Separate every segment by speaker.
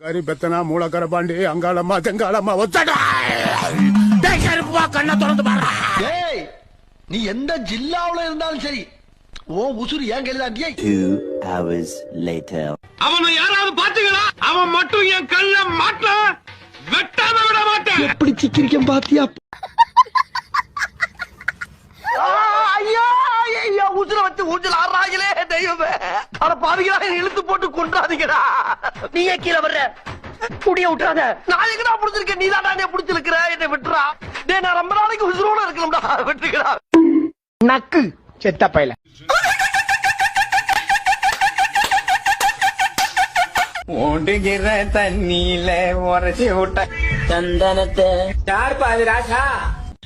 Speaker 1: கறி பெத்தனா மூலக்கர பாண்டி அங்காளம்மா தெங்காளம்மா ஒத்தடா டேய் கருப்பா கண்ணை திறந்து பாரு
Speaker 2: நீ எந்த ஜில்லாவுல இருந்தாலும் சரி ஓ உசுறு ஏன் கையில தான் டேய்
Speaker 3: Two hours later.
Speaker 4: அவனை யாராவது பாத்தீங்களா அவன் மட்டும் என் கல்ல மாட்ட வெட்டாம விட மாட்டேன்.
Speaker 2: எப்படி சிக்கிரிக்கம் பாத்தியா ஐயோ ஐயோ உசுர வச்சு ஊஞ்சல் ஆடுறாங்களே தெய்வமே அட பாவிகளா இழுத்து போட்டு கொண்டாதீங்கடா நீயே கீழே வர்ற? முடிய விட்டுறாத. நான் எங்கடா புடிச்சிருக்கேன்? நீ தான் புடிச்சிருக்கிற? என்னை விட்டுறா. டேய் நான் ரொம்ப நாளைக்கு உசுரோட இருக்கணும்டா. விட்டுக்கடா. நக்கு. செத்த பையல.
Speaker 5: ஓடுகிற தண்ணியில உரைச்சி விட்ட சந்தனத்தை. யார் பாது ராசா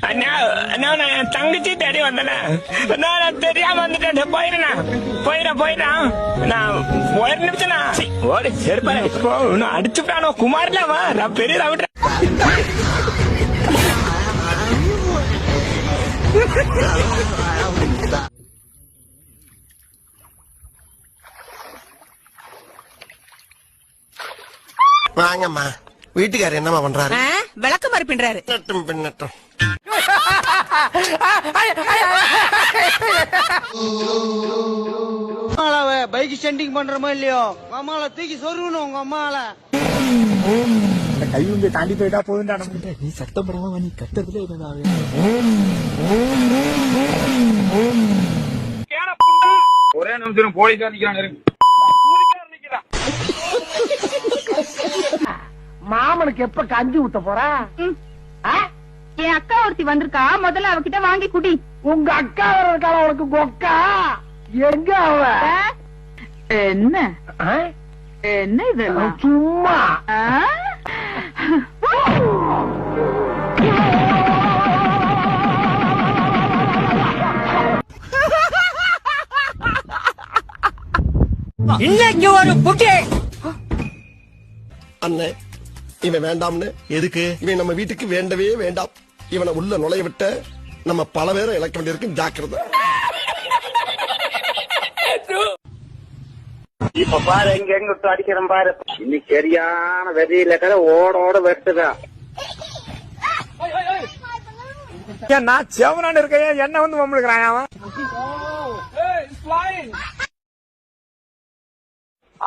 Speaker 4: அண்ணா அண்ணா நான் தங்கச்சி தேடி வந்தேனே அண்ணா நான் தெரியாம வந்துட்டேன். போயிடுண்ணா போயிடறேன் போயிடறேன் நான் ஒரு நிமிஷம்ண்ணா. ஒரு செருப்பால இப்போ நான் அடிச்சுட்டானோ குமார்லாமா நான் பெரிய ரவுண்டர்
Speaker 2: வாங்கம்மா. வீட்டுக்காரர் என்னம்மா பண்றாரு?
Speaker 6: விளக்கு மாதிரி பின்றாரு
Speaker 2: நட்டும் பின்னட்டும்.
Speaker 5: அம்மாவை பைக் ஸ்டண்டிங் பண்றோமோ இல்லையோ? உங்க அம்மாவை தூக்கி சொருகணும் உங்க அம்மால
Speaker 1: கை வந்து தாண்டி போயிட்டா போதுண்டா
Speaker 3: நீ சத்தம் போடாம நீ கத்துறதுல
Speaker 4: ஒரே நிமிஷம் போலீஸா நிக்கிறாங்க
Speaker 2: மாமனுக்கு எப்ப கஞ்சி ஊத்த போறா?
Speaker 6: என் அக்கா ஒருத்தி வந்திருக்கா முதல்ல அவகிட்ட வாங்கி குடி.
Speaker 2: உங்க அக்கா வர்றதுக்கான உனக்கு கொக்கா எங்க அவ?
Speaker 6: என்ன? என்ன இதெல்லாம்
Speaker 2: சும்மா?
Speaker 5: இன்னைக்கு ஒரு புட்டி
Speaker 2: அண்ணே இவன் வேண்டாம்னு. எதுக்கு? இவன் நம்ம வீட்டுக்கு வேண்டவே வேண்டாம். இவனை உள்ள நுழைய விட்ட நம்ம பல பேரை இழக்க வேண்டியிருக்கு ஜாக்கிரதை.
Speaker 7: இப்ப பாரு எங்க எங்க விட்டு அடிக்கிறேன் பாரு. இன்னைக்கு சரியான வெறியில இருக்கிற ஓட ஓட வெட்டுதா.
Speaker 4: நான் செவனான்னு இருக்கேன் என்ன வந்து மம்மளுக்குறான் அவன்?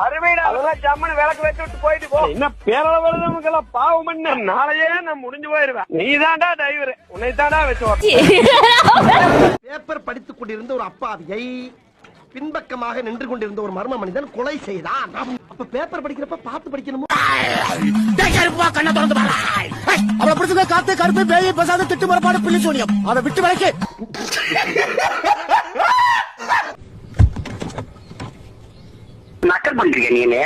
Speaker 4: அருமைடா அதெல்லாம் ஜம்மனு விளக்கு வச்சு விட்டு போயிட்டு போ. என்ன பேரளவு நமக்கு எல்லாம் பாவம் நாளையே நான் முடிஞ்சு போயிருவேன். நீ தாண்டா டிரைவர் உன்னை தாண்டா வச்சு ஓட்டுறேன்.
Speaker 2: பேப்பர் படித்துக் கொண்டிருந்த ஒரு அப்பாவியை பின்பக்கமாக நின்று கொண்டிருந்த ஒரு மர்ம மனிதன் கொலை செய்தான். அப்ப பேப்பர் படிக்கிறப்ப பார்த்து படிக்கணுமோ?
Speaker 1: டேய் கருப்பா கண்ணை திறந்து பாரு. அவளை பிடிச்சத காத்து கருப்பு பேய் பசாத திட்டு மரப்பாடு பிள்ளை சோனியம். அதை விட்டு விளக்கு.
Speaker 7: நக்கல் பண்றீங்க நீனே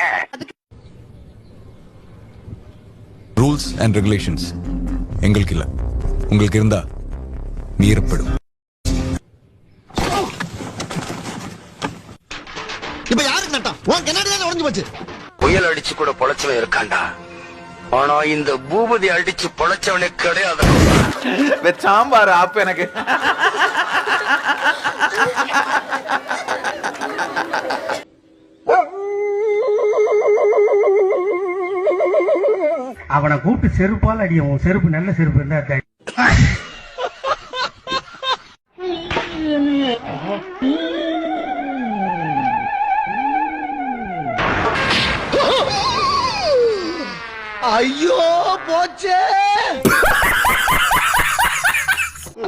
Speaker 8: ரூல்ஸ் அண்ட் ரெகுலேஷன்ஸ் எங்களுக்கு இல்ல. உங்களுக்கு இருந்தா மீறப்படும்.
Speaker 2: இப்ப யாருக்கு நட்டம்? உன் கண்ணாடி தானே உடஞ்சு போச்சு.
Speaker 7: புயல் அடிச்சு கூட பொழைச்சவன் இருக்கான்டா. ஆனா இந்த பூபதி அடிச்சு பொழைச்சவனே கிடையாது.
Speaker 5: சாம்பார் ஆப்பு எனக்கு.
Speaker 9: அவனை கூப்பிட்டு செருப்பால் அடியும் உன் செருப்பு நல்ல செருப்பு இருந்தா அடி.
Speaker 2: ஐயோ போச்சே.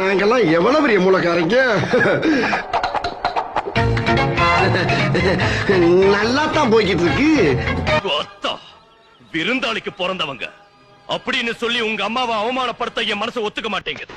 Speaker 2: நாங்கெல்லாம் எவ்வளவு பெரிய மூலக்காரங்க நல்லா தான் போய்கிட்டு இருக்கு.
Speaker 4: விருந்தாளிக்கு பிறந்தவங்க. அப்படின்னு சொல்லி உங்க அம்மாவை அவமானப்படுத்த என் மனசு ஒத்துக்க மாட்டேங்குது.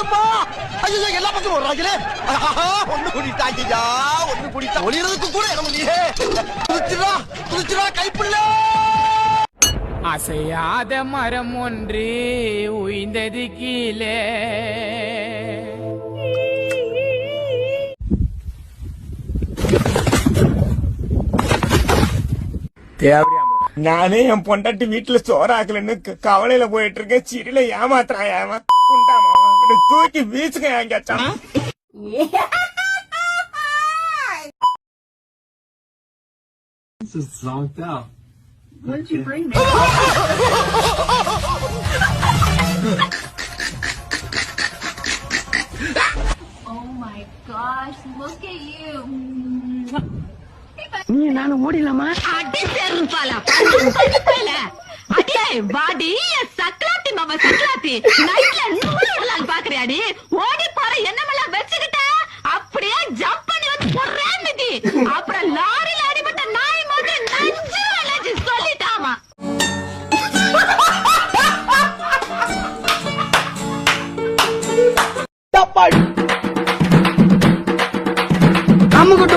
Speaker 2: காப்பாத்துமா ஐயோ எல்லா பக்கம் வர்றாங்களே ஒண்ணு குடித்தாங்கய்யா ஒண்ணு குடித்தா ஒளியறதுக்கு கூட இடம் இல்லையே. குதிச்சுடா குதிச்சுடா கைப்பிள்ள.
Speaker 10: அசையாத மரம் ஒன்று உய்ந்தது கீழே.
Speaker 4: நானே என் பொண்டாட்டி வீட்டுல சோறாக்கலன்னு கவலையில போயிட்டு இருக்கேன். சிறில ஏமாத்துறான் ஏமா. உண்டாமா தூக்கி வீசுங்க எங்கேயாச்சும்
Speaker 2: நீ நானும் ஓடிடலாமா?
Speaker 6: அடி செருப்பால அடியே வாடி சக்கலாத்தி மாமா சக்கலாத்தி. நைட்ல